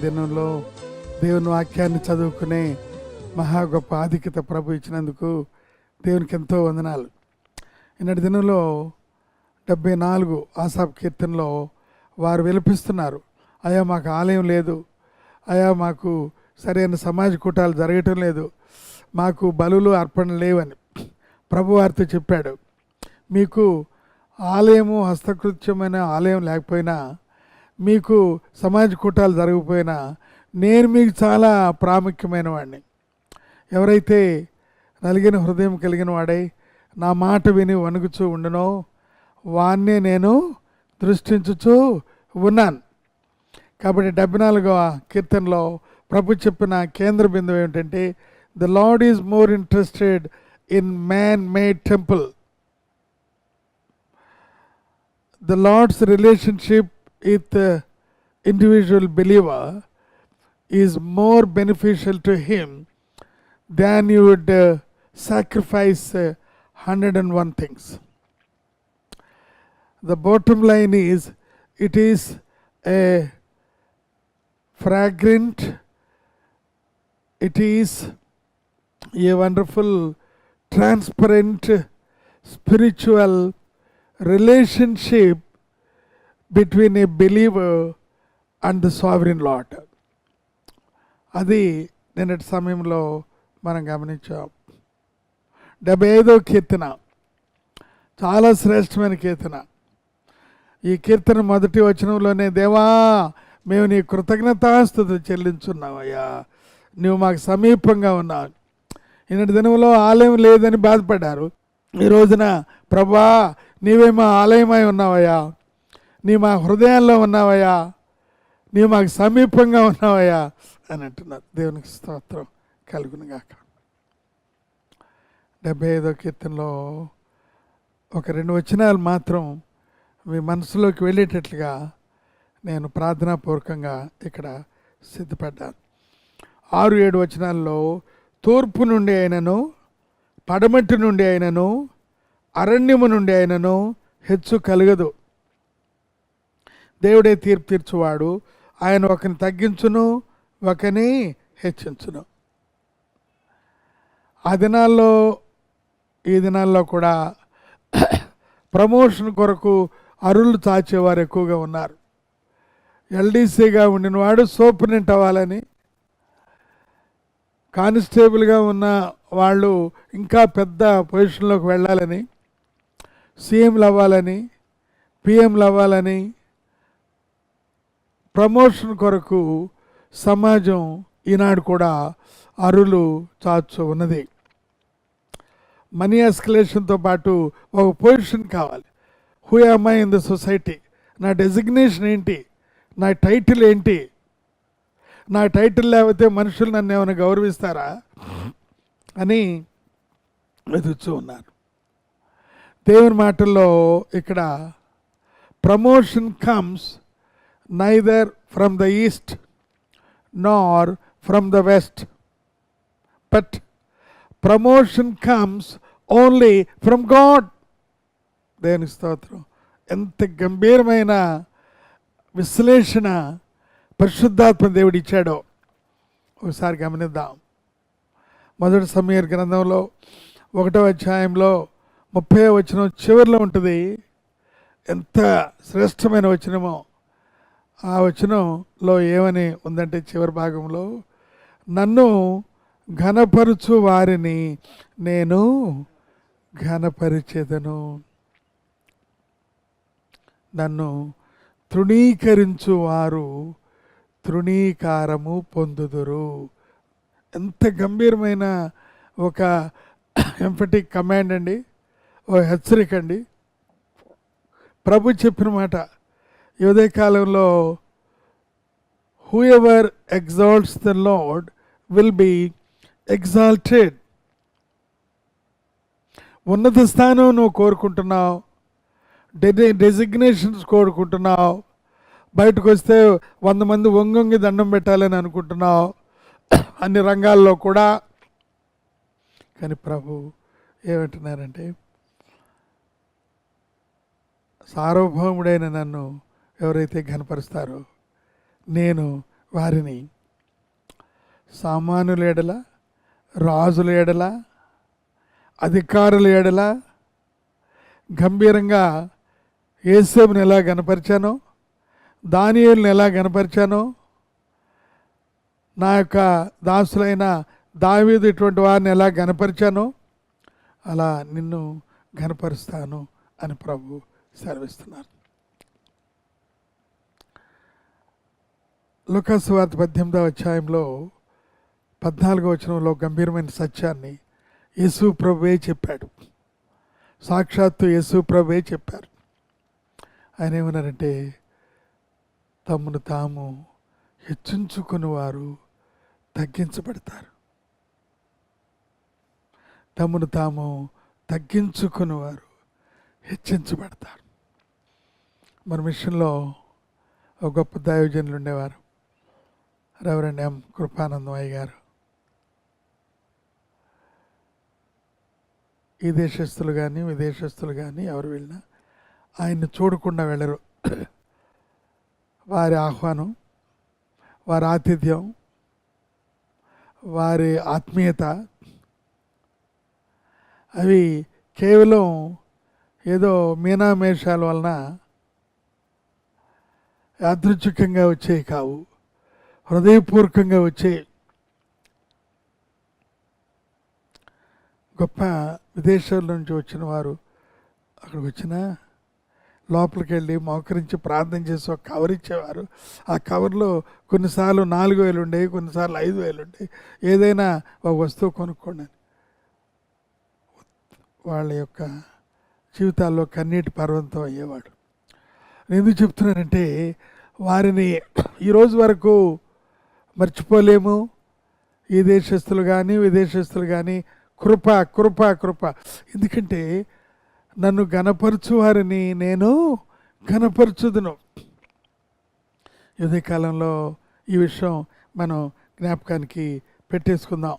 దినంలో దేవుని వాక్యాన్ని చదువుకునే మహా గొప్ప ఆధిక్యత ప్రభు ఇచ్చినందుకు దేవునికి ఎంతో వందనాలు. ఈనాటి దినంలో డెబ్బై నాలుగు ఆసాబ్ కీర్తనలో వారు విలపిస్తున్నారు. అయా మాకు ఆలయం లేదు. అయా మాకు సరైన సమాజ కూటాలు జరగటం లేదు. మాకు బలులు అర్పణ లేవని ప్రభు వారితో చెప్పాడు. మీకు ఆలయము హస్తకృత్యమైన ఆలయం లేకపోయినా మీకు సమాజ కూటాలు జరగకపోయినా నేను మీకు చాలా ప్రాముఖ్యమైన వాడిని. ఎవరైతే నలిగిన హృదయం కలిగిన వాడై నా మాట విని వణుకుచూ ఉండనో వాన్నే నేను దృష్టించుచూ ఉన్నాను. కాబట్టి డెబ్బై నాలుగవ కీర్తనలో ప్రభు చెప్పిన కేంద్ర బిందువు ఏమిటంటే the Lord is more interested in man made temple the Lord's relationship with the individual believer is more beneficial to him than you would uh, sacrifice uh, 101 things. The bottom line is it is a fragrant, it is a wonderful, transparent, spiritual relationship between a believe and the sovereign Lord అది నిన్నటి సమయంలో మనం గమనించాం. డెబ్బై ఐదో కీర్తన చాలా శ్రేష్టమైన కీర్తన. ఈ కీర్తన మొదటి వచనంలోనే దేవా మేము నీ కృతజ్ఞతాస్థుతి చెల్లించున్నావయ్యా నువ్వు మాకు సమీపంగా ఉన్నావు. ఈనాటి దినంలో ఆలయం లేదని బాధపడ్డారు. ఈ రోజున ప్రభా నీవే మా ఆలయమై ఉన్నావయ్యా. నీ మా హృదయాల్లో ఉన్నావయ్యా. నీ మాకు సమీపంగా ఉన్నావయ్యా. అని అంటున్నారు. దేవునికి స్తోత్రం కలుగునుగాక డెబ్బై ఐదో కీర్తనలో ఒక రెండు వచనాలు మాత్రం మీ మనసులోకి వెళ్ళేటట్లుగా నేను ప్రార్థనాపూర్వకంగా ఇక్కడ సిద్ధపడ్డాను. ఆరు ఏడు వచనాల్లో తూర్పు నుండి అయినను పడమటి నుండి అయినను అరణ్యము నుండి అయినను హెచ్చు కలగదు. దేవుడే తీర్పు తీర్చువాడు ఆయన ఒకని తగ్గించును ఒకని హెచ్చించును. ఆ దినాల్లో ఈ దినాల్లో కూడా ప్రమోషన్ కొరకు అరుళ్ళు చాచేవారు ఎక్కువగా ఉన్నారు. ఎల్డీసీగా ఉండినవాడు సూపరింట్ అవ్వాలని కానిస్టేబుల్గా ఉన్న వాళ్ళు ఇంకా పెద్ద పొజిషన్లోకి వెళ్ళాలని సీఎంలు అవ్వాలని పిఎంలు అవ్వాలని ప్రమోషన్ కొరకు సమాజం ఈనాడు కూడా అరులు చాచు ఉన్నది. మనీ ఎస్కలేషన్తో పాటు ఒక పొజిషన్ కావాలి. Who I in the society నా డెసిగ్నేషన్ ఏంటి? నా టైటిల్ ఏంటి? నా టైటిల్ లేకపోతే మనుషులు నన్ను ఏమైనా గౌరవిస్తారా? అని వెతుకుతూ ఉన్నారు. దేవుని మాటల్లో ఇక్కడ promotion comes neither from the east nor from the west but promotion comes only from God దేని స్తోత్రం? ఎంత గంభీరమైన విశ్లేషణ పరిశుద్ధాత్మ దేవుడు ఇచ్చాడో. ఒకసారి గమనిద్దాం. మొదటి సమీర్ గ్రంథంలో ఒకటో అధ్యాయంలో ముప్పై వచనం చివరిలో ఉంటుంది. ఎంత శ్రేష్టమైన వచనమో. ఆ వచనంలో ఏమని ఉందంటే చివరి భాగంలో నన్ను ఘనపరుచు వారిని నేను ఘనపరిచేదను. నన్ను తృణీకరించు వారు తృణీకారము పొందుదురు. ఎంత గంభీరమైన ఒక ఎంఫటిక్ కమాండ్ అండి ఓ హెచ్చరిక అండి. ప్రభు చెప్పిన మాట ఈ కాలంలో whoever exalts the Lord will be exalted ఉన్నత స్థానం నువ్వు కోరుకుంటున్నావు. డె డెసిగ్నేషన్స్ కోరుకుంటున్నావు. బయటకు వస్తే వంద మంది వంగొంగి దండం పెట్టాలని అనుకుంటున్నావు. అన్ని రంగాల్లో కూడా. కానీ ప్రభు ఏమంటున్నారంటే సార్వభౌముడైన నన్ను ఎవరైతే ఘనపరుస్తారో నేను వారిని సామానుల ఎడల రాజుల ఎడల అధికారుల ఎడల గంభీరంగా ఏసేపుని ఎలా గనపరిచానో దానియుల్ని ఎలా గనపరిచానో నా యొక్క దాసులైన దావీదు ఇటువంటి వారిని ఎలా గనపరిచానో అలా నిన్ను గనపరుస్తాను అని ప్రభు సెలవిస్తున్నారు. లుకాసువార్త పద్దెనిమిదవ అధ్యాయంలో పద్నాలుగో వచనంలో గంభీరమైన సత్యాన్ని యేసు ప్రభువే చెప్పాడు. సాక్షాత్తు యేసు ప్రభువే చెప్పారు. ఆయన ఏమన్నారంటే తమను తాము హెచ్చించుకుని వారు తగ్గించబడతారు. తమను తాము తగ్గించుకుని వారు హెచ్చించబడతారు. మన మిషన్లో ఒక గొప్ప దైవజనులు ఉండేవారు. రెవరెండ్ ఎం కృపానందమయ్య గారు. ఈ దేశస్తులు కానీ విదేశస్తులు కానీ ఎవరు వెళ్ళినా ఆయన్ని చూడకుండా వెళ్ళరు. వారి ఆహ్వానం వారి ఆతిథ్యం వారి ఆత్మీయత అవి కేవలం ఏదో మీనామేషాల వలన యాదృచ్ఛికంగా వచ్చేవి కావు. హృదయపూర్వకంగా వచ్చే గొప్ప విదేశాల నుంచి వచ్చిన వారు అక్కడికి వచ్చిన లోపలికి వెళ్ళి మోకరించి ప్రార్థన చేసి ఒక కవర్ ఇచ్చేవారు. ఆ కవర్లో కొన్నిసార్లు నాలుగు వేలు ఉండేవి కొన్నిసార్లు ఐదు వేలు ఉండేవి ఏదైనా ఒక వస్తువు కొనుక్కోండి వాళ్ళ యొక్క జీవితాల్లో కన్నీటి పర్వంతం అయ్యేవాడు. నేను ఎందుకు చెప్తున్నానంటే వారిని ఈరోజు వరకు మర్చిపోలేము. ఈ దేశస్తులు కానీ విదేశస్తులు కానీ కృప కృప కృప. ఎందుకంటే నన్ను గనపరచువారిని నేను గనపరచుదును యుద్ధ కాలంలో ఈ విషయం మనం జ్ఞాపకానికి పెట్టేసుకుందాం.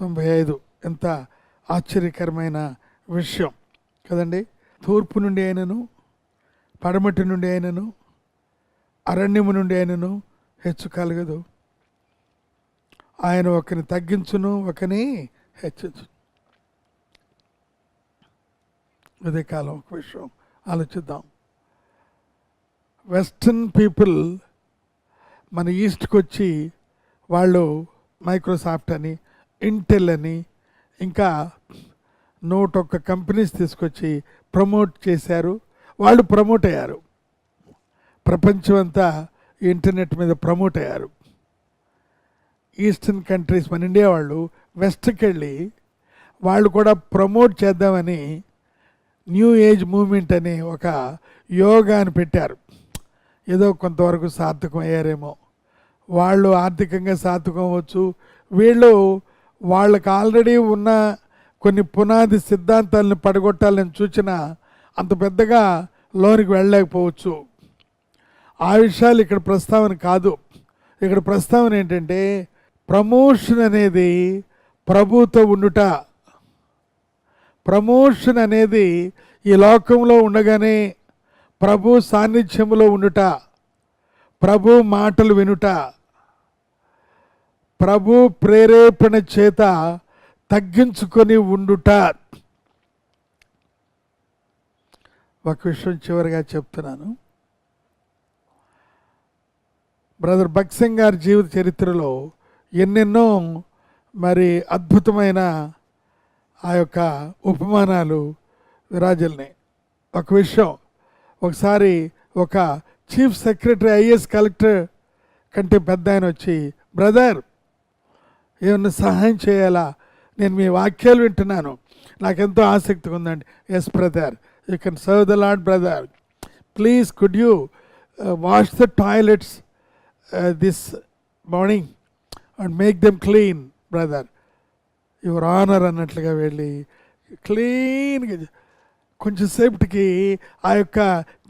తొంభై ఐదు ఎంత ఆశ్చర్యకరమైన విషయం. కదండి? తూర్పు నుండి అయినను పడమటి నుండి అయినను అరణ్యము నుండి అయినను హెచ్చు కలగదు. ఆయన ఒకరిని తగ్గించును ఒకని హెచ్చించు ఇదే కాలం ఒక విషయం. ఆలోచిద్దాం. వెస్టర్న్ పీపుల్ మన ఈస్ట్కి వచ్చి వాళ్ళు మైక్రోసాఫ్ట్ అని ఇంటెల్ అని ఇంకా నూట ఒక్క కంపెనీస్ తీసుకొచ్చి ప్రమోట్ చేశారు. వాళ్ళు ప్రమోట్ అయ్యారు. ప్రపంచం అంతా ఇంటర్నెట్ మీద ప్రమోట్ అయ్యారు. ఈస్టర్న్ కంట్రీస్ మన ఇండియా వాళ్ళు వెస్ట్కి వెళ్ళి వాళ్ళు కూడా ప్రమోట్ చేద్దామని న్యూ ఏజ్ మూమెంట్ అని ఒక యోగాని పెట్టారు. ఏదో కొంతవరకు సార్థకం అయ్యారేమో. వాళ్ళు ఆర్థికంగా సార్థకం అవ్వచ్చు. వీళ్ళు వాళ్ళకి ఆల్రెడీ ఉన్న కొన్ని పునాది సిద్ధాంతాలను పడగొట్టాలని చూచిన అంత పెద్దగా లోనికి వెళ్ళలేకపోవచ్చు. ఆ విషయాలు ఇక్కడ ప్రస్తావన కాదు. ఇక్కడ ప్రస్తావన ఏంటంటే ప్రమోషన్ అనేది ప్రభుతో ఉండుట. ప్రమోషన్ అనేది ఈ లోకంలో ఉండగానే ప్రభు సాన్నిధ్యంలో ఉండుట. ప్రభు మాటలు వినుట. ప్రభు ప్రేరేపణ చేత తగ్గించుకొని ఉండుట. ఒక విషయం చివరిగా చెప్తున్నాను. బ్రదర్ భక్సింగ్ గారి జీవిత చరిత్రలో ఎన్నెన్నో మరి అద్భుతమైన ఆ యొక్క ఉపమానాలు విరాజల్నాయి ఒక విషయం ఒకసారి ఒక చీఫ్ సెక్రటరీ ఐఏఎస్ కలెక్టర్ కంటే పెద్ద ఆయన వచ్చి బ్రదర్ ఏమన్నా సహాయం చేయాలా? నేను మీ వాక్యాలు వింటున్నాను. నాకెంతో ఆసక్తిగా ఉందండి. Yes brother you can serve the Lord brother please could you wash the toilets this morning and make them clean brother your honour అన్నట్లుగా వెళ్ళి క్లీన్గా కొంచెం సేఫ్టీకి ఆ యొక్క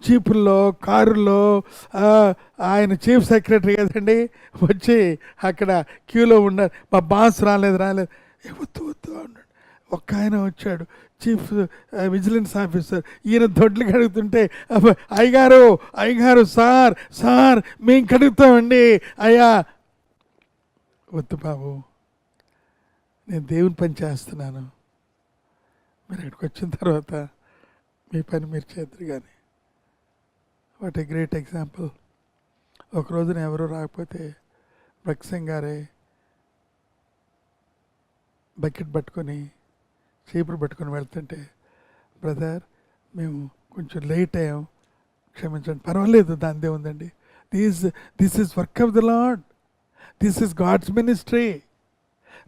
జీపుల్లో కారుల్లో ఆ, ఆయన చీఫ్ సెక్రటరీ కదండి వచ్చి అక్కడ క్యూలో ఉన్నారు మా బాస్ రాలేదు రాలేదు. వద్దు వద్దు అన్నాడు ఒక్క ఆయన వచ్చాడు. Chief vigilance officer. ఈయన దొడ్లు కడుగుతుంటే అయ్యగారు అయ్యగారు సార్ సార్ మేము కడుగుతామండి. అయ్యా వద్దు బాబు. నేను దేవుని పని చేస్తున్నాను. మీరు ఇక్కడికి వచ్చిన తర్వాత మీ పని మీరు చేద్దరు కానీ వాట్ ఏ గ్రేట్ ఎగ్జాంపుల్. ఒక రోజున ఎవరు రాకపోతే భక్సింగ్ గారే బకెట్ పట్టుకొని చీపురు పట్టుకొని వెళ్తుంటే బ్రదర్ మేము కొంచెం లేట్ అయ్యాం. క్షమించండి. పర్వాలేదు దానిదే ఉందండి this this is work of the Lord this is God's ministry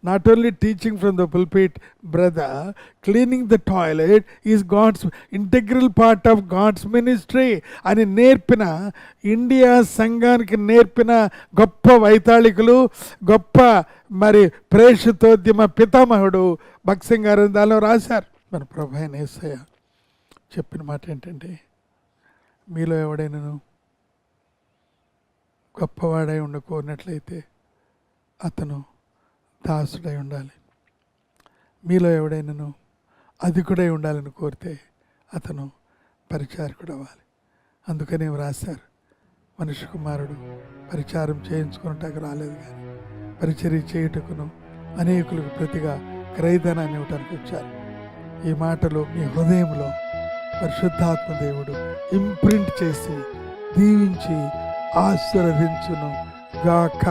not only teaching from the pulpit brother cleaning the toilet is God's integral part of God's ministry అని నేర్పిన ఇండియా సంఘానికి నేర్పిన గొప్ప వైతాళికులు గొప్ప మరి ప్రేషితోద్యమ పితామహుడు భక్సింగ్ గారు దానిలో రాశారు. మన ప్రభు అయిన చెప్పిన మాట ఏంటంటే మీలో ఎవడైనాను గొప్పవాడై ఉండకోనట్లయితే అతను దాసుడై ఉండాలి. మీలో ఎవడైనాను అధికుడై ఉండాలని కోరితే అతను పరిచారకుడు అవ్వాలి అందుకనే వ్రాశారు మనిషి కుమారుడు పరిచారం చేయించుకున్నట్టు రాలేదు కానీ పరిచర్య చేయుటకును అనేకులకు ప్రతిగా క్రైదనాన్ని ఇవ్వటానికి వచ్చారు. ఈ మాటలు మీ హృదయంలో పరిశుద్ధాత్మ దేవుడు ఇంప్రింట్ చేసి దీవించి ఆశీర్వదించును గాక.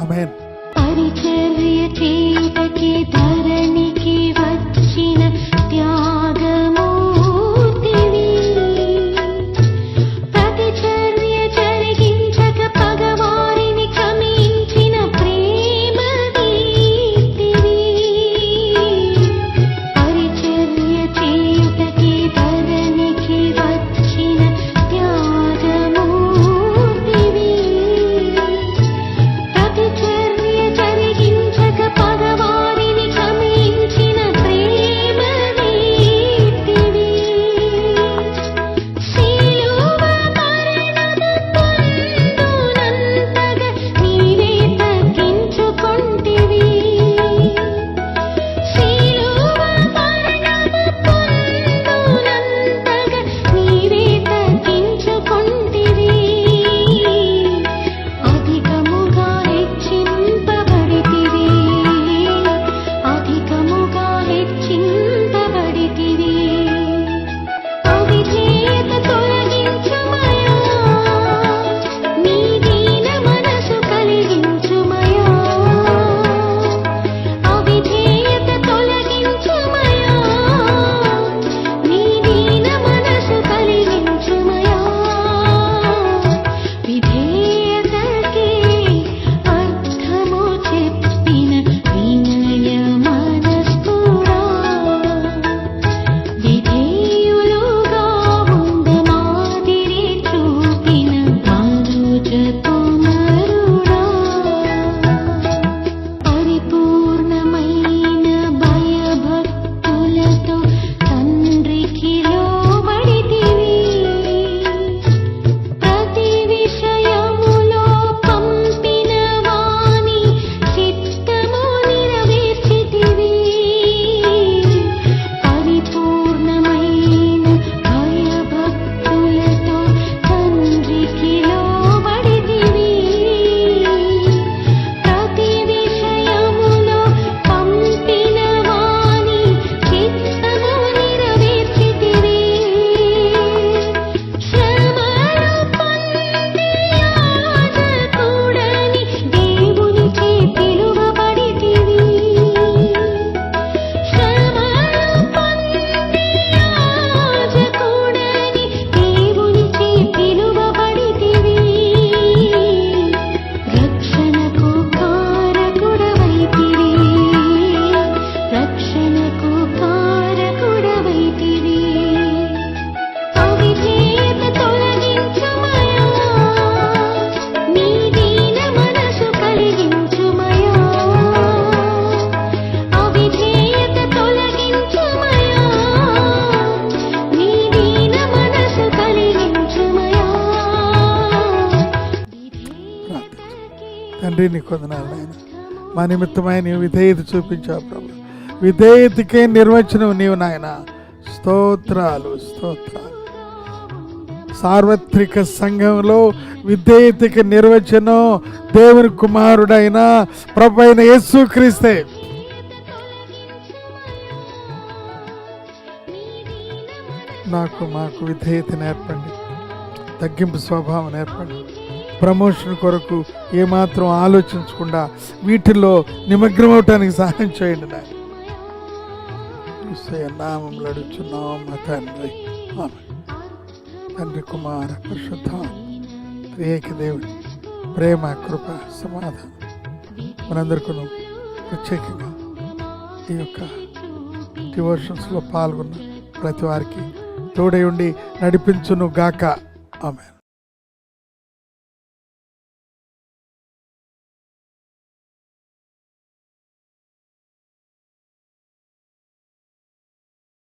ఆమెన్. పరిచర్య చేయుటకి ధరణికి వచ్చిన తండ్రి నీ కొందనాలు నాయన. మా నిమిత్తమై నీవు విధేయత చూపించావు ప్రభు. విధేయతకే నిర్వచనం నీవు నాయన. స్తోత్రాలు స్తోత్రాలు. సార్వత్రిక సంఘంలో విధేయతకి నిర్వచనం దేవుని కుమారుడైన ప్రభు అయిన యేసుక్రీస్తే. నాకు మాకు విధేయత నేర్పండి. తగ్గింపు స్వభావం నేర్పండి. ప్రమోషన్ కొరకు ఏమాత్రం ఆలోచించకుండా వీటిల్లో నిమగ్నమవటానికి సహాయం చేయండి నాయన. నామంలో అడుగుతున్నాం మా తండ్రి. ఆమె తండ్రి కుమార పరిశుద్ధ త్రియేక దేవుడు ప్రేమ కృప సమాధానం. మనందరికీ ప్రత్యేకంగా ఈ యొక్క డివోషన్స్లో పాల్గొన్న ప్రతి వారికి తోడై ఉండి నడిపించును గాక. ఆమె